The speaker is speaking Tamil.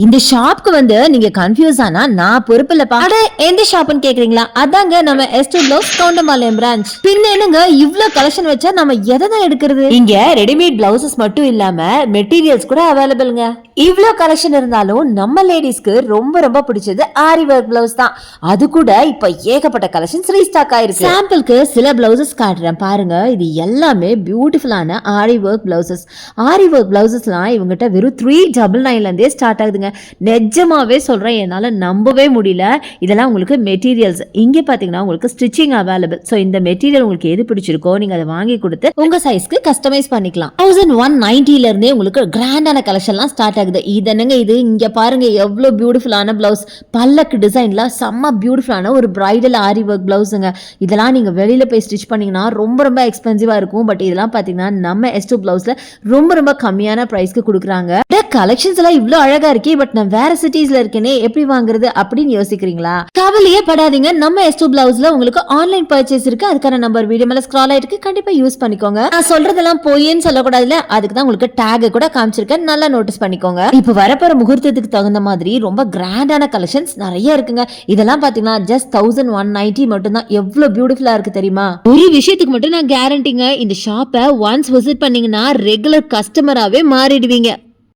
இந்த ஷாப்க்கு வந்து நீங்க கன்ஃபியூஸ் ஆனா நான் பொறுப்பு இல்லப்பா அட எந்த ஷாப்னு கேக்குறீங்களா? அதாங்க நம்ம எஸ்டோ பிளவுஸ் கவுண்டமாலயம் பிரான்ச் பின்ன என்னங்க இவ்ளோ கலெக்ஷன் வச்சா நம்ம எதை தான் எடுக்கிறது? இங்க ரெடிமேட் பிளவுசஸ் மட்டும் இல்லாம மெட்டீரியல்ஸ் கூட அவைலபிள்ங்க இவ்வளோ கலெக்ஷன் இருந்தாலும் நம்ம லேடிஸ்க்கு ரொம்ப ரொம்ப பிடிச்சது ஆரி ஒர்க் பிளவுஸ் தான். அது கூட இப்ப ஏகப்பட்ட கலெக்ஷன்ஸ் ரீஸ்டாக் ஆயிருக்கு. சாம்பிளுக்கு சில பிளவுசஸ் காட்டுறேன். பாருங்க இது எல்லாமே பியூட்டிஃபுல்லான aari work blouses aari work பிளவுசஸ்லாம் இவங்ககிட்ட வெறும் த்ரீ டபுள் நைன்லேருந்தே ஸ்டார்ட் ஆகுதுங்க. நிஜமாவே சொல்கிறேன் என்னால் நம்பவே முடியல. இதெல்லாம் உங்களுக்கு மெட்டீரியல்ஸ் இங்கே பார்த்தீங்கன்னா உங்களுக்கு ஸ்டிச்சிங் அவைலபிள் ஸோ இந்த மெட்டீரியல் உங்களுக்கு எது பிடிச்சிருக்கோ நீங்கள் அதை வாங்கி கொடுத்து உங்கள் சைஸ்க்கு கஸ்டமைஸ் பண்ணிக்கலாம். தௌசண்ட் ஒன் நைன்ட்டிலேருந்தே உங்களுக்கு கிராண்டான கலெக்ஷன்லாம் ஸ்டார்ட் ஆகுது. இது என்னங்க இது? இங்கே பாருங்க எவ்வளோ பியூட்டிஃபுல்லான ப்ளவுஸ் பல்லக்கு டிசைனில் செம்ம பியூட்டிஃபுல்லான ஒரு பிரைடல் ஆரி ஒர்க் ப்ளவுஸுங்க இதெல்லாம் நீங்கள் வெளியில் போய் ஸ்டிச் பண்ணிங்கன்னா ரொம்ப ரொம்ப எக்ஸ்பென்சிவாக இருக்கும். பட் இதெல்லாம் பார்த்தீங்கன்னா நம்ம எஸ்டோ ப்ளவுஸில் ரொம்ப ரொம்ப கம்மியான ப்ரைஸ்க்கு கொடுக்குறாங்க. கலெக்ஷன்ஸ் எல்லாம் இவ்வளவு அழகா இருக்கே பட் நான் வேற சிட்டிஸ்ல இருக்கேனே எப்படி வாங்குறது அப்படின்னு யோசிக்கிறீங்களா? கவலையே படாதீங்க. நம்ம எஸ்டோ பிளவுஸ்ல உங்களுக்கு ஆன்லைன் பர்ச்சேஸ் இருக்கு. அதுக்கான நம்பர் வீடியோ மேல ஸ்க்ரால் ஆயிருக்கு. கண்டிப்பா யூஸ் பண்ணிக்கோங்க. நான் சொல்றதெல்லாம் பொய்ன்னு சொல்லக்கூடாதுல அதுக்கு தான் உங்களுக்கு டேக் கூட காமிச்சிருக்கேன். நல்லா நோட்டீஸ் பண்ணிக்கோங்க. இப்போ வரப்போற முகூர்த்தத்துக்கு தகுந்த மாதிரி ரொம்ப கிராண்டான கலெக்ஷன்ஸ் நிறைய இருக்குங்க. இதெல்லாம் பாத்தீங்கன்னா ஜஸ்ட் தௌசண்ட் ஒன் நைன்டி மட்டும் தான் எவ்வளவு பியூட்டிஃபுல்லா இருக்கு தெரியுமா? ஒரு விஷயத்துக்கு மட்டும் நான் கேரண்டிங்க இந்த ஷாப்பை ஒன்ஸ் விசிட் பண்ணீங்கன்னா ரெகுலர் கஸ்டமராகவே மாறிடுவீங்க.